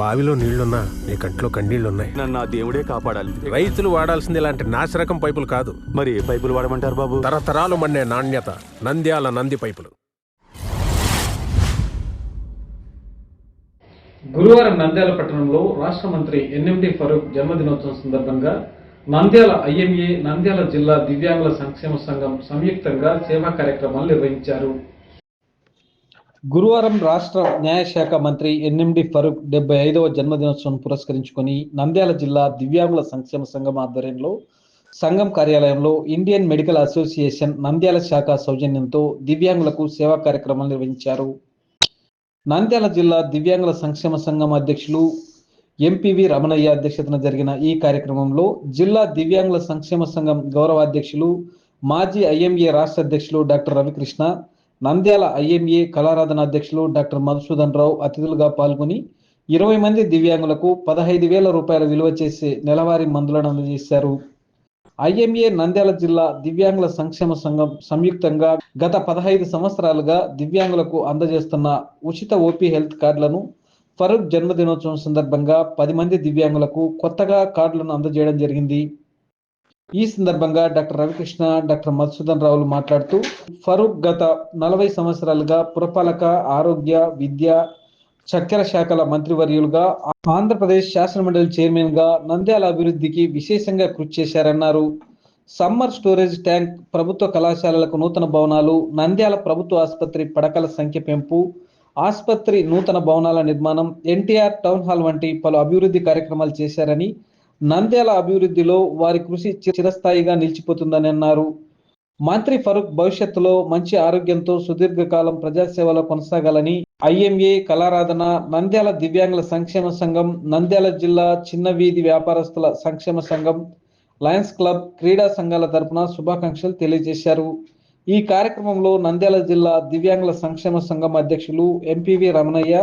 బావిలో నీళ్ళున్నా నీ కంట్లో కన్నీళ్ళున్నాయి. నన్ను ఆ దేవుడే కాపాడాలి. రైతులు వాడాల్సింది ఇలాంటి నాసిరకం పైపులు కాదు. మరి ఏ పైపులు వాడమంటారు బాబు? తరతరాలు మండే నాణ్యత నంద్యాల నంది పైపులు. గురువారం నంద్యాల పట్టణంలో రాష్ట్ర మంత్రి ఎన్ఎండి ఫరూక్ జన్మదినోత్సవం సందర్భంగా నంద్యాల ఐఎంఏ నంద్యాల జిల్లా దివ్యాంగుల సంక్షేమ సంఘం సంయుక్తంగా సేవా కార్యక్రమాలు నిర్వహించారు. గురువారం రాష్ట్ర న్యాయశాఖ మంత్రి ఎన్ఎండి ఫరూక్ డెబ్బై ఐదవ జన్మదినోత్సవం పురస్కరించుకొని నంద్యాల జిల్లా దివ్యాంగుల సంక్షేమ సంఘం ఆధ్వర్యంలో సంఘం కార్యాలయంలో ఇండియన్ మెడికల్ అసోసియేషన్ నంద్యాల శాఖ సౌజన్యంతో దివ్యాంగులకు సేవా కార్యక్రమాలు నిర్వహించారు. నంద్యాల జిల్లా దివ్యాంగుల సంక్షేమ సంఘం అధ్యక్షులు ఎంపీవి రమణయ్య అధ్యక్షతన జరిగిన ఈ కార్యక్రమంలో జిల్లా దివ్యాంగుల సంక్షేమ సంఘం గౌరవ అధ్యక్షులు మాజీ ఐఎంఏ రాష్ట్ర అధ్యక్షులు డాక్టర్ రవికృష్ణ నంద్యాల ఐఎంఏ కళారాధన అధ్యక్షులు డాక్టర్ మధుసూదన్ రావు అతిథులుగా పాల్గొని ఇరవై మంది దివ్యాంగులకు పదహైదు వేల రూపాయల విలువ చేసే నెలవారీ మందులను అందజేశారు. ఐఎంఏ నంద్యాల జిల్లా దివ్యాంగుల సంక్షేమ సంఘం సంయుక్తంగా గత పదహైదు సంవత్సరాలుగా దివ్యాంగులకు అందజేస్తున్న ఉచిత ఓపీ హెల్త్ కార్డులను ఫరూక్ జన్మదినోత్సవం సందర్భంగా పది మంది దివ్యాంగులకు కొత్తగా కార్డులను అందజేయడం జరిగింది. ఈ సందర్భంగా డాక్టర్ రవికృష్ణ డాక్టర్ మధుసూదన్ రావులు మాట్లాడుతూ ఫరూక్ గత నలభై సంవత్సరాలుగా పురపాలక ఆరోగ్య విద్య చక్కెర శాఖల మంత్రివర్యులుగా ఆంధ్రప్రదేశ్ శాసనమండలి చైర్మన్గా నంద్యాల అభివృద్ధికి విశేషంగా కృషి చేశారన్నారు. సమ్మర్ స్టోరేజ్ ట్యాంక్ ప్రభుత్వ కళాశాలలకు నూతన భవనాలు నంద్యాల ప్రభుత్వ ఆసుపత్రి పడకల సంఖ్య పెంపు ఆసుపత్రి నూతన భవనాల నిర్మాణం ఎన్టీఆర్ టౌన్ హాల్ వంటి పలు అభివృద్ధి కార్యక్రమాలు చేశారని నంద్యాల అభివృద్ధిలో వారి కృషి చిరస్థాయిగా నిలిచిపోతుందని అన్నారు. మంత్రి ఫరూక్ భవిష్యత్తులో మంచి ఆరోగ్యంతో సుదీర్ఘకాలం ప్రజాసేవలో కొనసాగాలని ఐఎంఏ కళారాధన నంద్యాల దివ్యాంగుల సంక్షేమ సంఘం నంద్యాల జిల్లా చిన్న వీధి వ్యాపారస్తుల సంక్షేమ సంఘం లయన్స్ క్లబ్ క్రీడా సంఘాల తరపున శుభాకాంక్షలు తెలియజేశారు. ఈ కార్యక్రమంలో నంద్యాల జిల్లా దివ్యాంగుల సంక్షేమ సంఘం అధ్యక్షులు ఎంపీవి రమణయ్య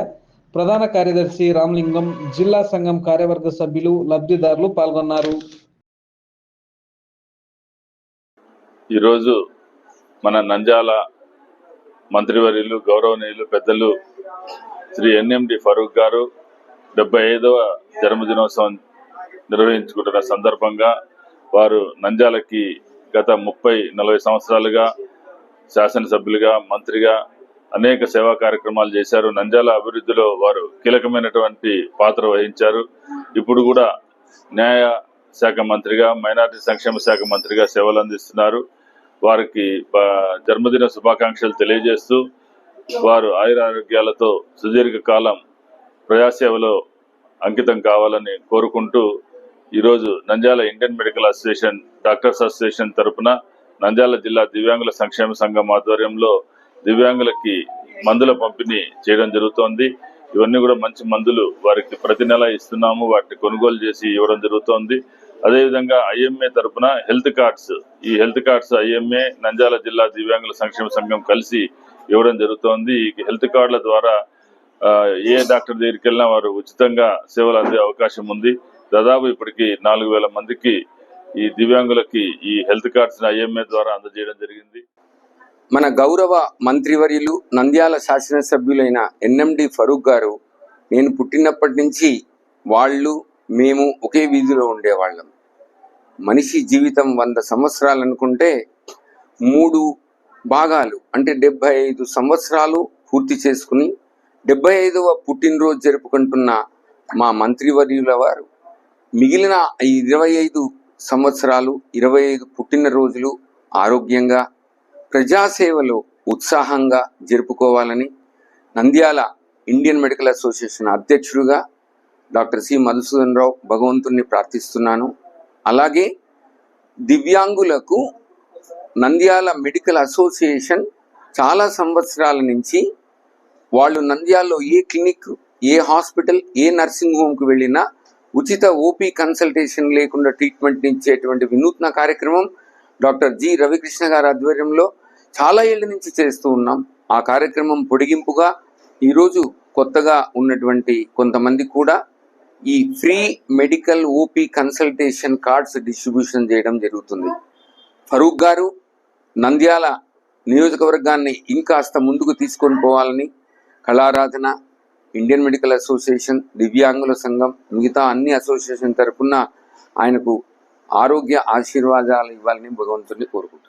ప్రధాన కార్యదర్శి రామలింగం జిల్లా సంఘం కార్యవర్గ సభ్యులు లబ్ధిదారులు పాల్గొన్నారు. ఈరోజు మన నంజాల మంత్రివర్యులు గౌరవనీయులు పెద్దలు శ్రీ ఎన్ఎండి ఫరూక్ గారు డెబ్బై ఐదవ జన్మదినోత్సవం నిర్వహించుకుంటున్న సందర్భంగా వారు నంజాలకి గత ముప్పై నలభై సంవత్సరాలుగా శాసనసభ్యులుగా మంత్రిగా అనేక సేవా కార్యక్రమాలు చేశారు. నంద్యాల అభివృద్ధిలో వారు కీలకమైనటువంటి పాత్ర వహించారు. ఇప్పుడు కూడా న్యాయ శాఖ మంత్రిగా మైనార్టీ సంక్షేమ శాఖ మంత్రిగా సేవలు అందిస్తున్నారు. వారికి జన్మదిన శుభాకాంక్షలు తెలియజేస్తూ వారు ఆయురారోగ్యాలతో సుదీర్ఘకాలం ప్రజాసేవలో అంకితం కావాలని కోరుకుంటూ ఈరోజు Nandyal Indian medical association doctors association తరపున నంద్యాల జిల్లా దివ్యాంగుల సంక్షేమ సంఘం ఆధ్వర్యంలో దివ్యాంగులకి మందుల పంపిణీ చేయడం జరుగుతోంది. ఇవన్నీ కూడా మంచి మందులు వారికి ప్రతి నెల ఇస్తున్నాము. వాటిని కొనుగోలు చేసి ఇవ్వడం జరుగుతోంది. అదేవిధంగా ఐఎంఏ తరపున హెల్త్ కార్డ్స్ ఈ హెల్త్ కార్డ్స్ ఐఎంఏ నంద్యాల జిల్లా దివ్యాంగుల సంక్షేమ సంఘం కలిసి ఇవ్వడం జరుగుతోంది. ఈ హెల్త్ కార్డుల ద్వారా ఏ డాక్టర్ దగ్గరికి వెళ్ళినా వారు ఉచితంగా సేవలు అందే అవకాశం ఉంది. దాదాపు ఇప్పటికి నాలుగు వేల మందికి ఈ దివ్యాంగులకి ఈ హెల్త్ కార్డ్స్ ఐఎంఏ ద్వారా అందజేయడం జరిగింది. మన గౌరవ మంత్రివర్యులు నంద్యాల శాసనసభ్యులైన ఎన్ఎండి ఫరూక్ గారు నేను పుట్టినప్పటి నుంచి వాళ్ళు మేము ఒకే వీధిలో ఉండేవాళ్ళం. మనిషి జీవితం వంద సంవత్సరాలు అనుకుంటే మూడు భాగాలు అంటే డెబ్బై ఐదు సంవత్సరాలు పూర్తి చేసుకుని డెబ్బై ఐదవ పుట్టినరోజు జరుపుకుంటున్న మా మంత్రివర్యుల వారు మిగిలిన ఈ ఇరవై ఐదు సంవత్సరాలు ఇరవై ఐదు పుట్టినరోజులు ఆరోగ్యంగా ప్రజాసేవలో ఉత్సాహంగా జరుపుకోవాలని నంద్యాల ఇండియన్ మెడికల్ అసోసియేషన్ అధ్యక్షుడిగా డాక్టర్ సి మధుసూదన్ రావు భగవంతుణ్ణి ప్రార్థిస్తున్నాను. అలాగే దివ్యాంగులకు నంద్యాల మెడికల్ అసోసియేషన్ చాలా సంవత్సరాల నుంచి వాళ్ళు నంద్యాలలో ఏ క్లినిక్ ఏ హాస్పిటల్ ఏ నర్సింగ్ హోమ్కి వెళ్ళినా ఉచిత ఓపీ కన్సల్టేషన్ లేకుండా ట్రీట్మెంట్ ఇచ్చేటువంటి వినూత్న కార్యక్రమం డాక్టర్ జి రవికృష్ణ గారి ఆధ్వర్యంలో చాలా ఏళ్ళ నుంచి చేస్తూ ఉన్నాం. ఆ కార్యక్రమం పొడిగింపుగా ఈరోజు కొత్తగా ఉన్నటువంటి కొంతమంది కూడా ఈ free medical OP consultation cards distribution చేయడం జరుగుతుంది. ఫరూక్ గారు నంద్యాల నియోజకవర్గాన్ని ఇంకాస్త ముందుకు తీసుకొని పోవాలని కళారాధన ఇండియన్ మెడికల్ అసోసియేషన్ దివ్యాంగుల సంఘం మిగతా అన్ని అసోసియేషన్ తరఫున ఆయనకు ఆరోగ్య ఆశీర్వాదాలు ఇవ్వాలని భగవంతుడిని కోరుకుంటున్నాను